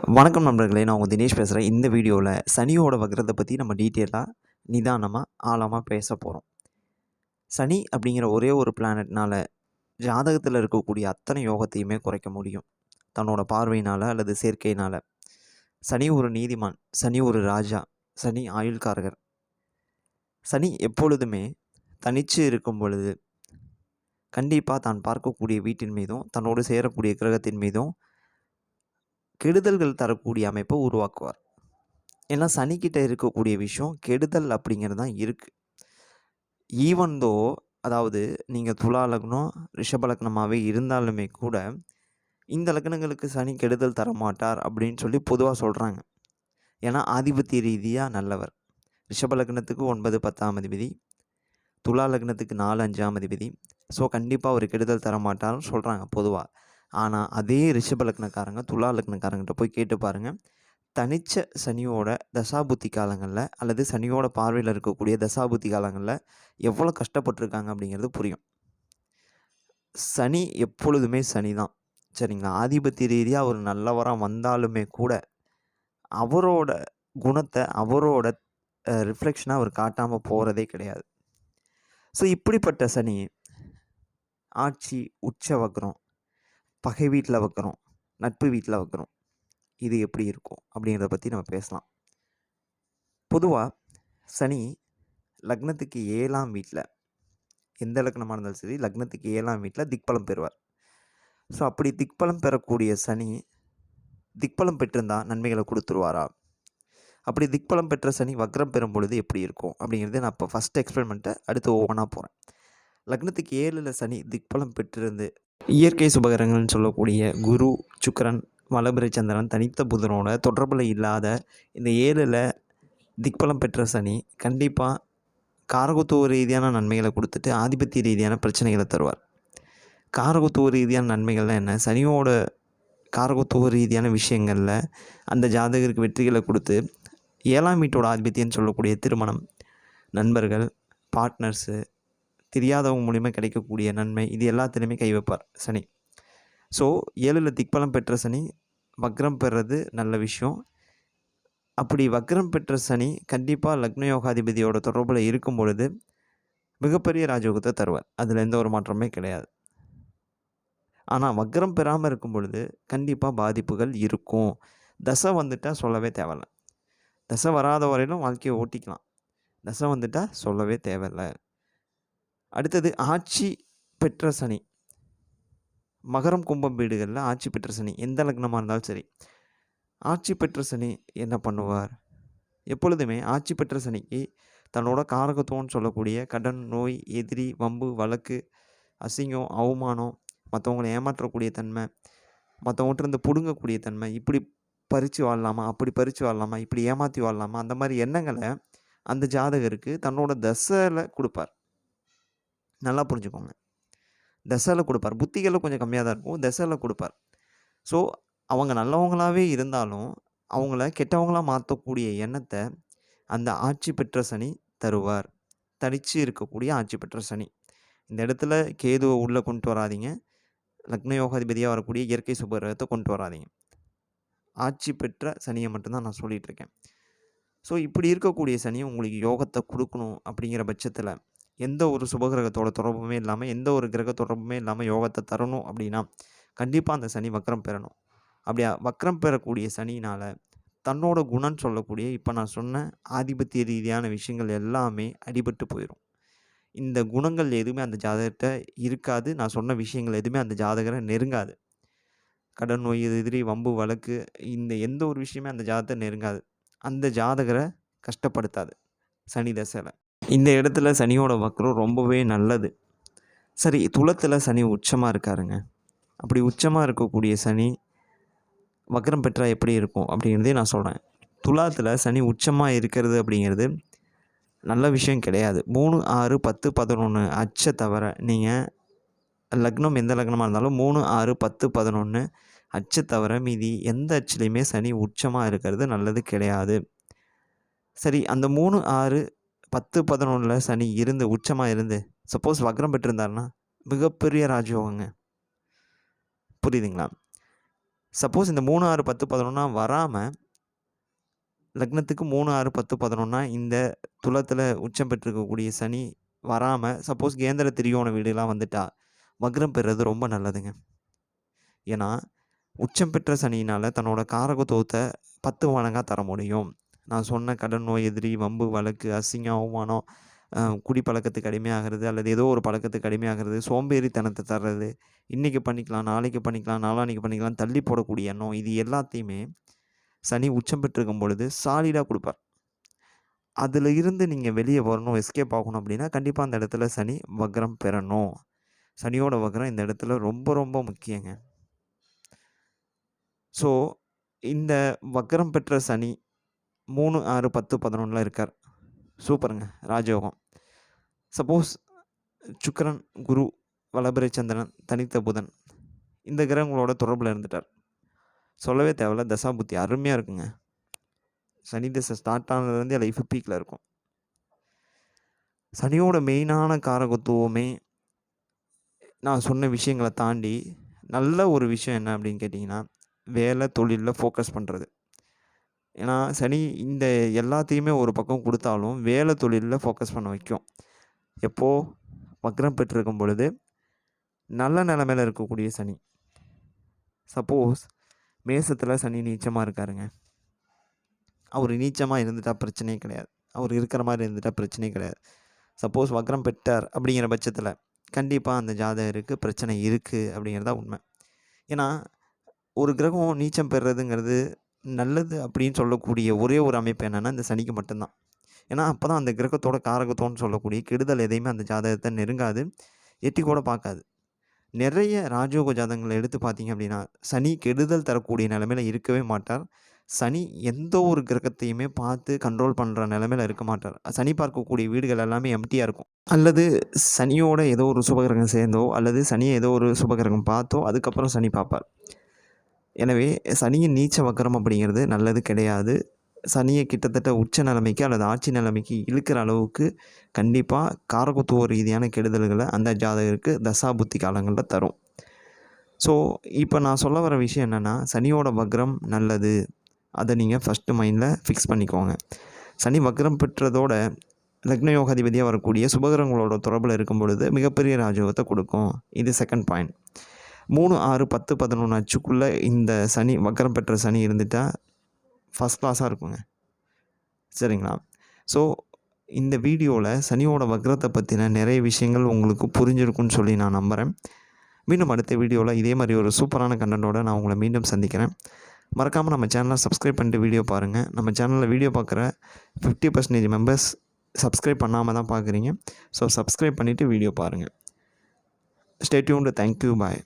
வணக்கம் நண்பர்களே நான் உங்கள் தினேஷ் பேசுகிறேன் இந்த வீடியோவில் சனியோட வக்ரத்தை பற்றி நம்ம டீட்டெயிலாக நிதானமாக ஆழமாக பேச போகிறோம் சனி அப்படிங்கிற ஒரே ஒரு பிளானட்னால் ஜாதகத்தில் இருக்கக்கூடிய அத்தனை யோகத்தையுமே குறைக்க முடியும். தன்னோட பார்வையினால் அல்லது சேர்க்கையினால். சனி ஒரு நீதிமான் சனி ஒரு ராஜா சனி ஆயுள்காரகர். சனி எப்பொழுதுமே தனிச்சு இருக்கும் பொழுது கண்டிப்பாக தான் பார்க்கக்கூடிய வீட்டின் மீதும் தன்னோடு சேரக்கூடிய கிரகத்தின் மீதும் கெடுதல்கள் தரக்கூடிய அமைப்பை உருவாக்குவார். ஏன்னா சனிக்கிட்ட இருக்கக்கூடிய விஷயம் கெடுதல் அப்படிங்கிறது தான் இருக்குது ஈவன் தோ அதாவது நீங்கள் துலா லக்னம் ரிஷப லக்னமாகவே இருந்தாலுமே கூட இந்த லக்னங்களுக்கு சனி கெடுதல் தரமாட்டார் அப்படின்னு சொல்லி பொதுவாக சொல்கிறாங்க ஏன்னா ஆதிபத்திய ரீதியாக நல்லவர். ரிஷப லக்னத்துக்கு ஒன்பது பத்தாம் அதிபதி. துலா லக்னத்துக்கு நாலு அஞ்சாம் அதிபதி. ஸோ கண்டிப்பாக ஒரு கெடுதல் தரமாட்டார்னு சொல்கிறாங்க பொதுவாக ஆனால் அதே ரிஷப லக்னக்காரங்க துலா லக்னக்காரங்கிட்ட போய் கேட்டு பாருங்கள் தனிச்ச சனியோட தசாபுத்தி காலங்களில் அல்லது சனியோட பார்வையில் இருக்கக்கூடிய தசாபுத்தி காலங்களில் எவ்வளோ கஷ்டப்பட்டிருக்காங்க அப்படிங்கிறது புரியும். சனி எப்பொழுதுமே சனி தான் சரிங்களா? ஆதிபத்திய ரீதியாக அவர் நல்லவராக வந்தாலுமே கூட அவரோட குணத்தை அவரோட ரிஃப்ளெக்ஷனாக அவர் காட்டாமல் போகிறதே கிடையாது. ஸோ இப்படிப்பட்ட சனி ஆட்சி உச்ச வக்ரம் பகை வீட்டில் வைக்கிறோம் நட்பு வீட்டில் வைக்கிறோம். இது எப்படி இருக்கும்? அப்படிங்கிறத பற்றி நம்ம பேசலாம். பொதுவாக சனி லக்னத்துக்கு ஏழாம் வீட்டில் எந்த லக்னமாக இருந்தாலும் சரி லக்னத்துக்கு ஏழாம் வீட்டில் திக்பலம் பெறுவார். ஸோ அப்படி திக்பலம் பெறக்கூடிய சனி திக்பலம் பெற்றிருந்தால் நன்மைகளை கொடுத்துருவாரா? அப்படி திக்பலம் பெற்ற சனி வக்ரம் பெறும் பொழுது எப்படி இருக்கும்? அப்படிங்கிறது நான் இப்போ ஃபஸ்ட் எக்ஸ்பெரிமெண்ட்டை அடுத்து ஒவ்வொன்றா போகிறேன் லக்னத்துக்கு ஏழில் சனி திக்பலம் பெற்றிருந்து இயற்கை சுபகரங்கள்னு சொல்லக்கூடிய குரு சுக்கரன் வளபிரை சந்திரன் தனித்த புதனோட தொடர்பில் இல்லாத இந்த ஏழில் திக்பலம் பெற்ற சனி கண்டிப்பாக காரகத்துவ ரீதியான நன்மைகளை கொடுத்துட்டு ஆதிபத்திய ரீதியான பிரச்சனைகளை தருவார். காரகத்துவ ரீதியான நன்மைகள்லாம் என்ன? சனியோட காரகத்துவ ரீதியான விஷயங்களில் அந்த ஜாதகருக்கு வெற்றிகளை கொடுத்து ஏழாம் வீட்டோட ஆதிபத்தியன்னு சொல்லக்கூடிய திருமணம் நண்பர்கள் பார்ட்னர்ஸு தெரியாதவங்க மூலிமா கிடைக்கக்கூடிய நன்மை இது எல்லாத்துலேயுமே கை வைப்பார் சனி. ஸோ ஏழில் திக்பலம் பெற்ற சனி வக்ரம் பெறது நல்ல விஷயம். அப்படி வக்ரம் பெற்ற சனி கண்டிப்பாக லக்ன யோகாதிபதியோட தொடர்பில் இருக்கும் பொழுது மிகப்பெரிய ராஜயோகத்தை தருவார். அதில் எந்த ஒரு மாற்றமே கிடையாது. ஆனால் வக்ரம் பெறாமல் இருக்கும் பொழுது கண்டிப்பாக பாதிப்புகள் இருக்கும். தசை வந்துட்டால் சொல்லவே தேவையில்ல. தசை வராத வரையிலும் வாழ்க்கையை ஓட்டிக்கலாம். தசை வந்துட்டால் சொல்லவே தேவையில்லை. அடுத்தது ஆட்சி பெற்ற சனி. மகரம் கும்பம் வீடுகளில் ஆட்சி பெற்ற சனி. எந்த லக்னமாக இருந்தாலும் சரி. ஆட்சி பெற்ற சனி என்ன பண்ணுவார்? எப்பொழுதுமே ஆட்சி பெற்ற சனிக்கு தன்னோட காரகத்துவம்னு சொல்லக்கூடிய கடன் நோய் எதிரி வம்பு வழக்கு அசிங்கம் அவமானம் மற்றவங்களை ஏமாற்றக்கூடிய தன்மை மற்றவங்கிட்டருந்து பிடுங்கக்கூடிய தன்மை இப்படி பறித்து வாழலாமா அப்படி பறித்து வாழலாமா இப்படி ஏமாற்றி வாழலாமா அந்த மாதிரி எண்ணங்களை அந்த ஜாதகருக்கு தன்னோட தசையில் கொடுப்பார். நல்லா புரிஞ்சுக்கோங்க. தசையில் கொடுப்பார். புத்திகளில் கொஞ்சம் கம்மியாக தான் இருக்கும். தசையில் கொடுப்பார். ஸோ அவங்க நல்லவங்களாகவே இருந்தாலும் அவங்கள கெட்டவங்களாக மாற்றக்கூடிய எண்ணத்தை அந்த ஆட்சி பெற்ற சனி தருவார். தடித்து இருக்கக்கூடிய ஆட்சி பெற்ற சனி. இந்த இடத்துல கேதுவை உள்ளே கொண்டு வராதிங்க. லக்ன யோகாதிபதியாக வரக்கூடிய இயற்கை சுபகிரகத்தை கொண்டு வராதிங்க. ஆட்சி பெற்ற சனியை மட்டும்தான் நான் சொல்லிகிட்ருக்கேன் ஸோ இப்படி இருக்கக்கூடிய சனி உங்களுக்கு யோகத்தை கொடுக்கணும் அப்படிங்கிற பட்சத்தில் எந்த ஒரு சுபகிரகத்தோட தொடர்புமே இல்லாமல் எந்த ஒரு கிரக தொடர்புமே இல்லாமல் யோகத்தை தரணும் அப்படின்னா கண்டிப்பாக அந்த சனி வக்ரம் பெறணும். அப்படியா வக்ரம் பெறக்கூடிய சனினால் தன்னோட குணம்னு சொல்லக்கூடிய இப்போ நான் சொன்ன ஆதிபத்திய ரீதியான விஷயங்கள் எல்லாமே அடிபட்டு போயிடும் இந்த குணங்கள் எதுவுமே அந்த ஜாதகத்தை இருக்காது. நான் சொன்ன விஷயங்கள் எதுவுமே அந்த ஜாதகரை நெருங்காது. கடன் நோய் எதிரி வம்பு வழக்கு இந்த எந்த ஒரு விஷயமே அந்த ஜாதகத்தை நெருங்காது. அந்த ஜாதகரை கஷ்டப்படுத்தாது சனி தசையில். இந்த இடத்துல சனியோட வக்ரம் ரொம்பவே நல்லது. சரி துளத்தில் சனி உச்சமாக இருக்காருங்க. அப்படி உச்சமாக இருக்கக்கூடிய சனி வக்ரம் பெற்றால் எப்படி இருக்கும் அப்படிங்கிறதே நான் சொல்கிறேன் துலாத்தில் சனி உச்சமாக இருக்கிறது அப்படிங்கிறது நல்ல விஷயம் கிடையாது. மூணு ஆறு பத்து பதினொன்று அச்சை தவிர நீங்கள் லக்னம் எந்த லக்னமாக இருந்தாலும் மூணு ஆறு பத்து பதினொன்று அச்சை தவிர மீதி எந்த அச்சுலேயுமே சனி உச்சமாக இருக்கிறது நல்லது கிடையாது. சரி அந்த மூணு ஆறு பத்து பதினொன்றில் சனி இருந்து உச்சமாக இருந்து சப்போஸ் வக்ரம் பெற்றிருந்தாருன்னா மிகப்பெரிய ராஜயோகங்க. புரியுதுங்களா? சப்போஸ் இந்த மூணு ஆறு பத்து பதினொன்னா வராமல் லக்னத்துக்கு மூணு ஆறு பத்து பதினொன்னா இந்த துலத்தில் உச்சம் பெற்றிருக்கக்கூடிய சனி வராமல் சப்போஸ் கேந்திர திரியோண வீடுலாம் வந்துட்டா வக்ரம் பெறுறது ரொம்ப நல்லதுங்க. ஏன்னா உச்சம் பெற்ற சனியினால் தன்னோட காரகத்துவத்தை பத்து மடங்காக தர முடியும். நான் சொன்ன கடன் நோய் எதிரி வம்பு வழக்கு அசிங்கம் அவமானம் குடிப்பழக்கத்துக்கு அடிமையாகிறது அல்லது ஏதோ ஒரு பழக்கத்துக்கு அடிமையாகிறது சோம்பேறித்தனத்தை தர்றது இன்றைக்கி பண்ணிக்கலாம் நாளைக்கு பண்ணிக்கலாம் நாளான்னைக்கு பண்ணிக்கலாம் தள்ளி போடக்கூடிய எண்ணம் இது எல்லாத்தையுமே சனி உச்சம் பெற்றிருக்கும் பொழுது சாலிடாக கொடுப்பார். அதில் இருந்து நீங்கள் வெளியே வரணும் எஸ்கேப் ஆகணும் அப்படின்னா கண்டிப்பாக அந்த இடத்துல சனி வக்ரம் பெறணும். சனியோட வக்ரம் இந்த இடத்துல ரொம்ப ரொம்ப முக்கியங்க. ஸோ இந்த வக்ரம் பெற்ற சனி மூணு ஆறு பத்து பதினொன்றில் இருக்கார். சூப்பருங்க. ராஜயோகம். சப்போஸ் சுக்கரன் குரு வலபிரை சந்திரன் தனித்த புதன் இந்த கிரகங்களோட தொடர்பில் இருந்துட்டார். சொல்லவே தேவையில்ல. தசாபுத்தி அருமையாக இருக்குங்க. சனி தசை ஸ்டார்ட் ஆனதுலேருந்தே லைஃப் பீக்கில் இருக்கும். சனியோட மெயினான காரகத்துவமே நான் சொன்ன விஷயங்களை தாண்டி நல்ல ஒரு விஷயம் என்ன அப்படின்னு கேட்டிங்கன்னா வேலை தொழிலில் ஃபோக்கஸ் பண்ணுறது ஏன்னா சனி இந்த எல்லாத்தையுமே ஒரு பக்கம் கொடுத்தாலும் வேலை தொழிலில் ஃபோக்கஸ் பண்ண வைக்கும். எப்போது வக்ரம் பெற்றிருக்கும் பொழுது நல்ல நிலமையில இருக்கக்கூடிய சனி. சப்போஸ் மேசத்தில் சனி நீச்சமாக இருக்காருங்க. அவர் நீச்சமாக இருந்துட்டால் பிரச்சனையே கிடையாது. அவர் இருக்கிற மாதிரி இருந்துட்டால் பிரச்சனையே கிடையாது. சப்போஸ் வக்ரம் பெற்றார் அப்படிங்கிற பட்சத்தில் கண்டிப்பாக அந்த ஜாதகருக்கு பிரச்சனை இருக்குது அப்படிங்கிறதா உண்மை. ஏன்னா ஒரு கிரகம் நீச்சம் பெறுறதுங்கிறது நல்லது அப்படின்னு சொல்லக்கூடிய ஒரே ஒரு அமைப்பு என்னென்னா இந்த சனிக்கு மட்டும்தான். ஏன்னா அப்போ தான் அந்த கிரகத்தோட காரகத்தோன்னு சொல்லக்கூடிய கெடுதல் எதையுமே அந்த ஜாதகத்தை நெருங்காது எட்டி கூட பார்க்காது. நிறைய ராஜயோக ஜாதகங்களை எடுத்து பார்த்தீங்க அப்படின்னா சனி கெடுதல் தரக்கூடிய நிலமையில இருக்கவே மாட்டார். சனி எந்த ஒரு கிரகத்தையுமே பார்த்து கண்ட்ரோல் பண்ணுற நிலமையில இருக்க மாட்டார். சனி பார்க்கக்கூடிய வீடுகள் எல்லாமே எம்டியாக இருக்கும். அல்லது சனியோட ஏதோ ஒரு சுபகிரகம் சேர்ந்தோ அல்லது சனியை ஏதோ ஒரு சுபகிரகம் பார்த்தோ அதுக்கப்புறம் சனி பார்ப்பார். எனவே சனியின் நீச்ச வக்கரம் அப்படிங்கிறது நல்லது கிடையாது. சனியை கிட்டத்தட்ட உச்ச நிலைமைக்கு அல்லது ஆட்சி நிலைமைக்கு இழுக்கிற அளவுக்கு கண்டிப்பாக காரகத்துவ ரீதியான கெடுதல்களை அந்த ஜாதகருக்கு தசாபுத்தி காலங்களில் தரும். ஸோ இப்போ நான் சொல்ல வர விஷயம் என்னென்னா சனியோட வக்ரம் நல்லது. அதை நீங்கள் ஃபஸ்ட்டு மைண்டில் ஃபிக்ஸ் பண்ணிக்கோங்க. சனி வக்ரம் பெற்றதோட லக்னயோகாதிபதியாக வரக்கூடிய சுபகிரகங்களோட தொடர்பில் இருக்கும் பொழுது மிகப்பெரிய ராஜயோகத்தை கொடுக்கும். இது செகண்ட் பாயிண்ட் மூணு ஆறு பத்து பதினொன்று அச்சுக்குள்ளே இந்த சனி வக்கரம் பெற்ற சனி இருந்துட்டால் ஃபஸ்ட் கிளாஸாக இருக்குங்க. சரிங்களா? ஸோ இந்த வீடியோவில் சனியோட வக்ரத்தை பற்றின நிறைய விஷயங்கள் உங்களுக்கு புரிஞ்சிருக்குன்னு சொல்லி நான் நம்புகிறேன் மீண்டும் அடுத்த வீடியோவில் இதே மாதிரி ஒரு சூப்பரான கண்டென்ட்டோட நான் உங்களை மீண்டும் சந்திக்கிறேன். மறக்காமல் நம்ம சேனலை சப்ஸ்கிரைப் பண்ணிட்டு வீடியோ பாருங்கள் நம்ம சேனலில் வீடியோ பார்க்குற ஃபிஃப்டி பர்சன்டேஜ் மெம்பர்ஸ் சப்ஸ்கிரைப் பண்ணாமல் தான் பார்க்குறீங்க ஸோ சப்ஸ்கிரைப் பண்ணிவிட்டு வீடியோ பாருங்கள் ஸ்டேட்யூண்டு தேங்க்யூ பாய்